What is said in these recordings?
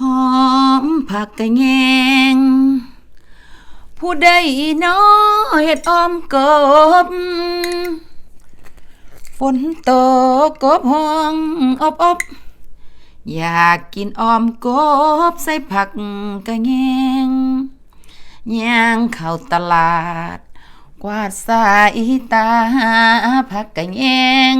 หอมผักกะแยง ผู้ใดน้อเฮ็ดอ้อมกบ ฝนตกกบห้องอบอบอยากกินอ้อมกบใส่ผักกะแยงย่างเข้าตลาด กวาดสายตาหาผักกะแยง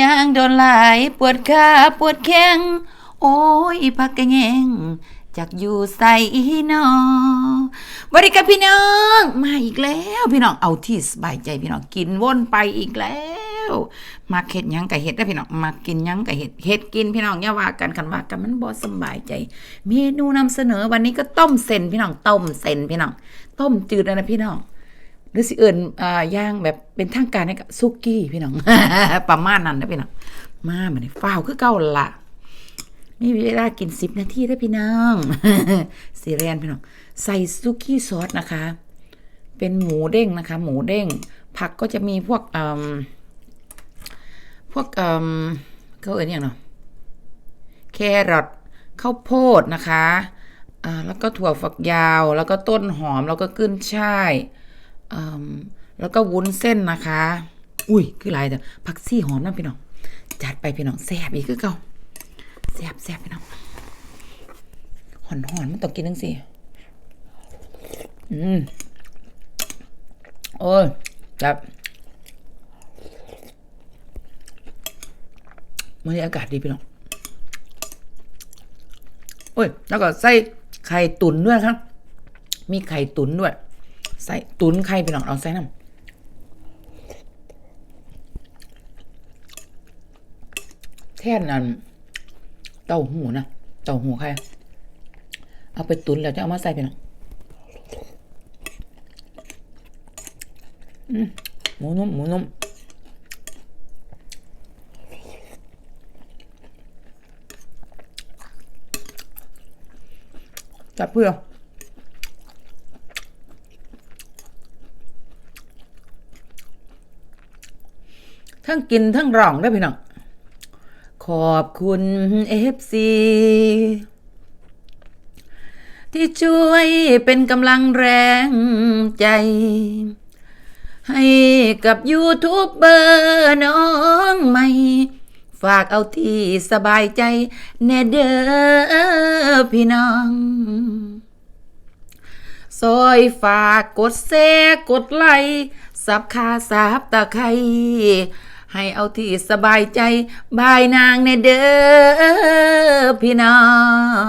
ย่างโดนหลายปวดขาปวดแข้ง โอ้ยผักกะแยงจากอยู่ใส่นอบริการพี่น้อง มาอีกแล้ว พี่น้องเอาที่สบายใจพี่น้องกินวนไปอีกแล้วมาเห็ดยังกับเห็ดได้พี่น้องมากินยังกับเห็ดเห็ดกินพี่น้องอย่าว่ากันคันว่ากันมันบ่สบายใจ เมนูนำเสนอวันนี้ก็ต้มเส้นพี่น้องต้มเส้นพี่น้อง ต้มจืดนะพี่น้องหรือสิเอิญอ่าย่างแบบเป็นทางการให้กับซุกี้พี่น้องประมาณนั้นนะพี่น้องมาเหมือนฝ้าวคือเก่าละ มีเวลากินสิบนาทีได้อพี่น้องสีเรียนพี่น้อง ใส่ซุกี้ซอสนะคะ เป็นหมูเด้งนะคะ หมูเด้ง ผักก็จะมีพวกอืมพวกอืมเขาเอ่ยอย่างเนาะแครอทข้าวโพดนะคะอ่าแล้วก็ถั่วฝักยาว แล้วก็ต้นหอมแล้วก็ขึ้นช่ายอืมแล้วก็วุ้นเส้นนะคะ อุ้ยคือหลายแต่ผักซี่หอมนะพี่น้อง จัดไปพี่น้องแซ่บอีกคือเก่า แซ่บแซ่บพี่น้องหอนหอนมันต้องกินทั้งสี่อืมโอ้ยจับวันนี้อากาศดีพี่น้องโอ้ย แล้วก็ใส่ไข่ตุ๋นด้วยครับ มีไข่ตุ๋นด้วย ใส่ตุ๋นไข่พี่น้องเอาใส่น้ำแท่นนั้น เต้าหูนะเต้าหูไข่เอาไปตุ๋นแล้วจะเอามาใส่พี่น้องมหมูนุ่มหมูนุ่มจับเพื่อทั้งกินทั้งร้องได้พี่น้อง ขอบคุณเอฟซีที่ช่วยเป็นกำลังแรงใจ ให้กับยูทูบเบอร์น้องใหม่ ฝากเอาที่สบายใจ แน่เด้อพี่น้องซอยฝากกดแชร์กดไลค์สับคาสับตะไคร ให้เอาที่สบายใจบายนางแน่เด้อพี่น้อ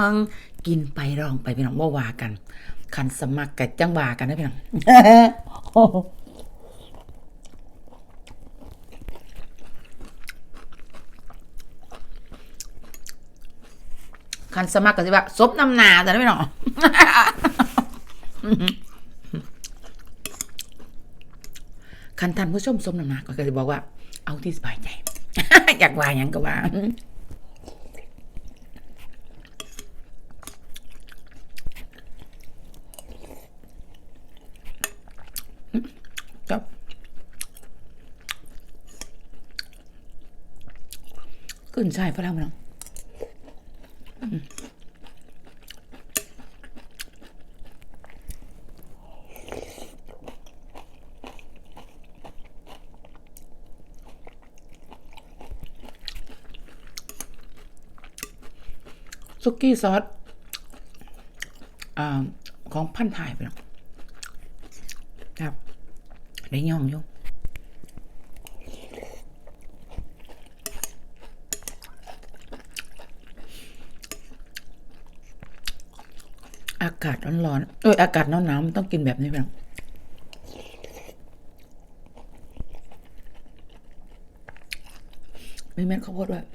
ง กินไปร้องไปพี่น้องว่าว่ากันขันสมัครกับจังว่ากันนะพี่น้องคันสมัครก็สิว่าซบน้ำนาแต่ไม่หนอคันท่านผู้ชมสมน้ำนาก็จะบอกว่า เอาที่สบายใจ อยากว่าหยังก็ว่าจบขึ้นใช่พระรามน้อง ซุกี้ซอสอาของพันถ่ายไปแล้วครับได้ย่องยู่อากาศร้อนๆเอ้ยอากาศหนาวๆมันต้องกินแบบนี้ไปแล้วมีเม็ดข้าวโพดด้วย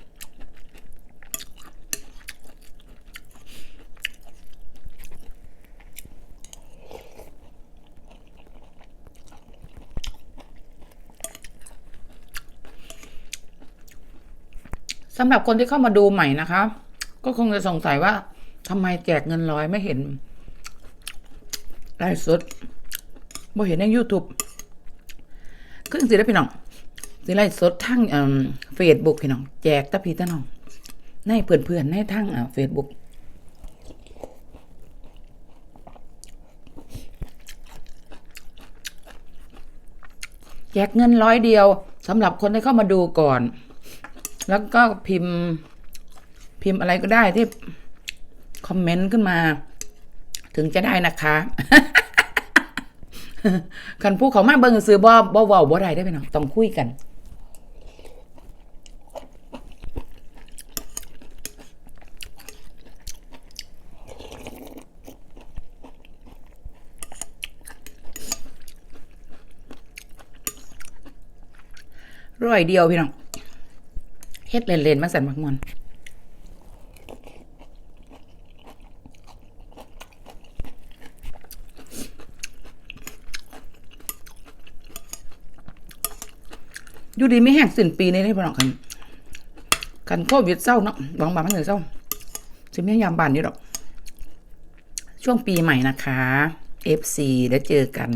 สำหรับคนที่เข้ามาดูใหม่นะคะ ก็คงจะสงสัยว่า ทำไมแจกเงินร้อยไม่เห็นไลฟ์สดบ่เห็นใน YouTube ขึ้นสิได้พี่น้องสิไลฟ์สดทั้งเฟซบุ๊กพี่น้อง แจกตะพี่ตะน้องในเพื่อนๆในทั้งเฟซบุ๊กแจกเงินร้อยเดียวสำหรับคนที่เข้ามาดูก่อน แล้วก็พิมพ์พิมพ์อะไรก็ได้ที่คอมเมนต์ขึ้นมา ถึงจะได้นะคะคันผู้เขามาเบิ่งซื้อบ่บ่เว้าบ่ได้ได้อพี่น้องต้องคุยกัน ร้อยเดียวพี่น้อง เฮ็ดเล่นๆมาสั่นมักมวนอยู่ดีไม่แห้งสิ้นปีนี้ได้พี่น้องกันกันโควิดเศร้าเนาะหวังบามันเลยเศร้าจะไม่ยามบานนี่หรอก ช่วงปีใหม่นะคะ FC แล้วเจอกัน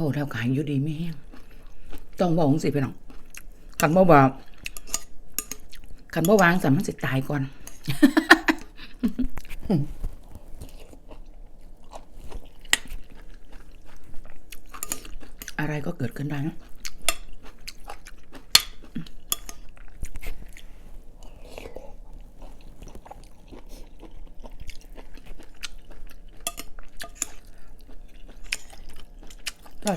บอกแล้วกายอยู่ดีไม่แห้งต้องบอกสิพี่น้องคันบ่บอกคันบ่วางสามันสิตายก่อนอะไรก็เกิดขึ้นได้นะใช่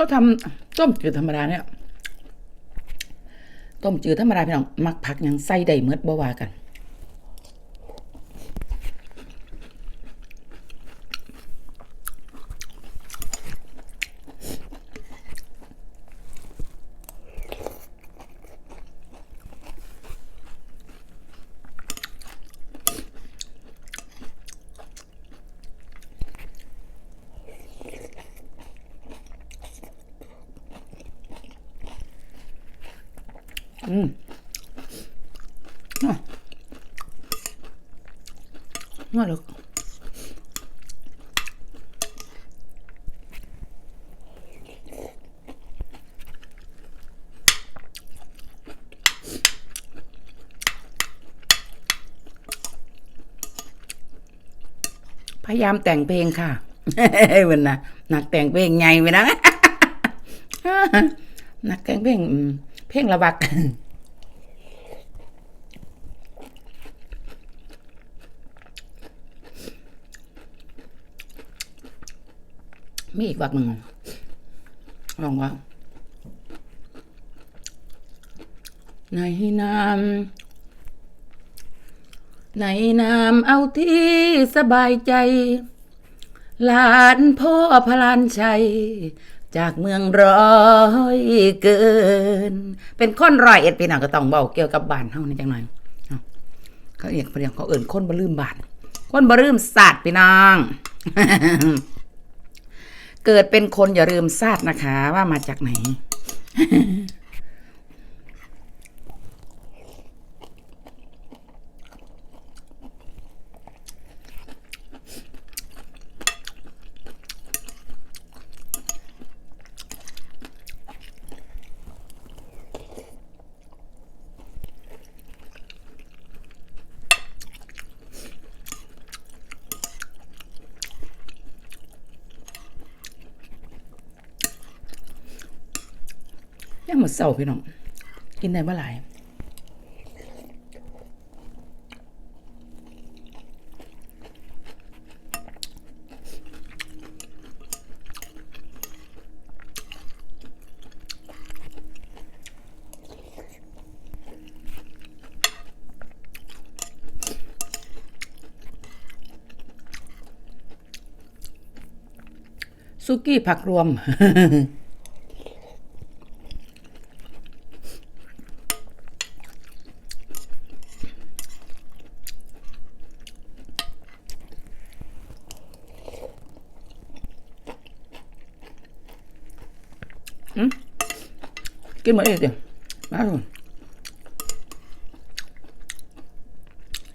เขาทำต้มจืดธรรมดาเนี่ยต้มจืดธรรมดาพี่น้องมักผักยังไส้ได้เมืดบ่วากัน อืมน่ารักพยายามแต่งเพลงค่ะวันนะนักแต่งเพลงไงไปนะนักแต่งเพลงอืม เพลงระบักมีอีกวักหนึ่งลองว่าในน้ำในน้ำเอาที่สบายใจ หลานพ่อพลานชัย จากเมืองร้อยเกิน เป็นคนร้อยเอ็ดปีหนังก็ต้องเบาเกี่ยวกับบ้านเฮานี่จังหน่อยเขาเรียกเขาเรียกเขาเอิ่นคนบ่ลืมบ้านคนบ่ลืมศาสตร์พี่น้อง เกิดเป็นคนอย่าลืมศาสตร์นะคะ ว่ามาจากไหน ยังหมดเศร้าพี่น้อง กินได้เมื่อไหร่ซุกี้ผักรวม กินหมดเองเดียวมาดู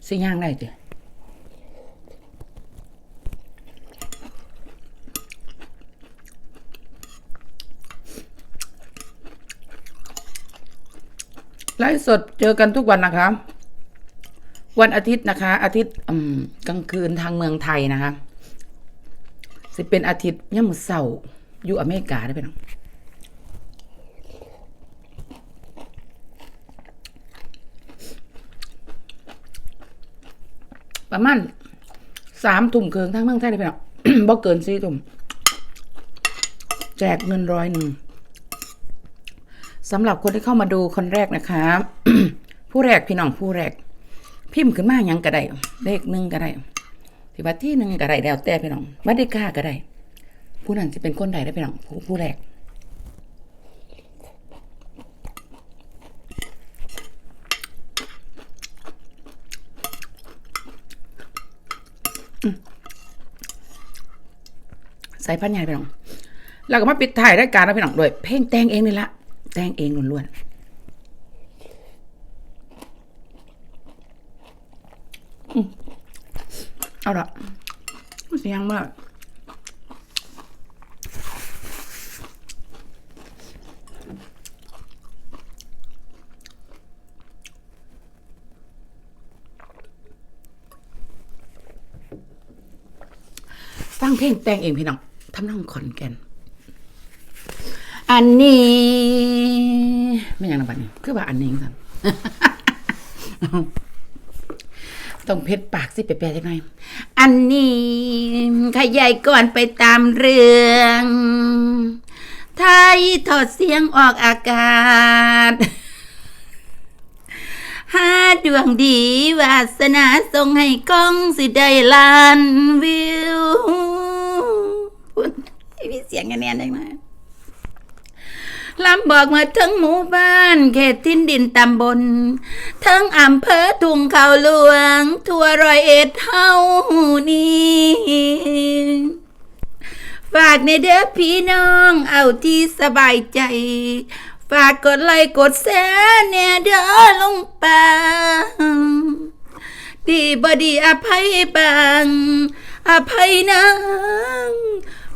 สิย่างได้เดียไลฟ์สดเจอกันทุกวันนะคะ วันอาทิตย์นะคะ อาทิตย์กลางคืนทางเมืองไทยนะคะ สิเป็นอาทิตย์ย่ามมือเสาร์อยู่อเมริกาได้ไปน้อง ประมาณสามทุ่มเคิงทางเมืองไทยได้ไปน้องบ่เกินสี่ทุ่มแจกเงินร้อยหนึ่งสำหรับคนที่เข้ามาดูคนแรกนะคะ ผู้แรกพี่น้องผู้แรก พิมพ์ขึ้นมาหยังก็ได้เลขหนึ่งก็ได้ที่ว่าที่หนึ่งก็ได้แล้วแต่พี่น้องวัดได้กล้าก็ได้ผู้นั้นจะเป็นคนใดได้พี่น้องผู้ผู้แรก ใส่พันใหญ่ไปน้องเราก็มาปิดถ่ายรายการนะพี่น้องด้วยเพลงแต่งเองนี่ละแต่งเองล้วนๆอืมเอาละเสียงมาก เพลงแต่งเองพี่น้องทำนองขอนแก่น อันนี้ไม่อย่างนั้นบัดนี้ คือว่าอันนี้สั่นต้องเพชรปากสิแปลๆจังหน่อยอันนี้ขยายก่อนไปตามเรื่อง ไทยถอดเสียงออกอากาศหาดวงดีวาสนาส่งให้กล้องสิได้ล้านวิวพูดมีเสีย งกันแน่จังเลยลำบอกมาทั้งหมู่บ้าน เขตทินดินตำบล ทั้งอำเภอทุ่งเขาหลวง ทั่วรอยเอ็ดเฮานี้ฝากในเด้อพี่น้องเอาที่สบายใจ ฝากกดไลค์กดแชร์เนี่ยเด้อลงปางดีบดีอภัยบาง อภัยนาง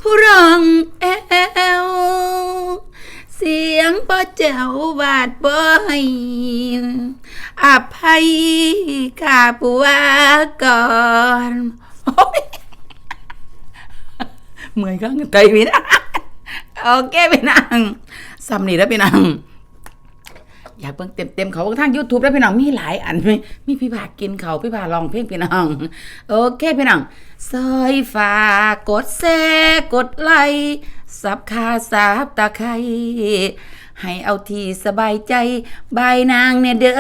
ผู้ร้องแอวเสียงพ่อเจ้าบาดบ่อยอภัยกาผู้ว่าก่อนเหมือยข้างใจพี่นะโอเคพี่นางสำนีแล้วพี่นาง อยากเบิ่งเต็มๆเขาทาง YouTube แล้วพี่น้องมีหลายอันมีมีพี่ผากินเขาพี่ผาลองเพลงพี่น้อง โอเคพี่น้องซอยฝากกดแชร์กดไลค์สับคาสับตะไคร้ให้เอาที่สบายใจบายนางเนี่ยเด้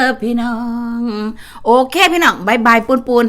อพี่น้อง โอเคพี่น้องบายบายปูนปูน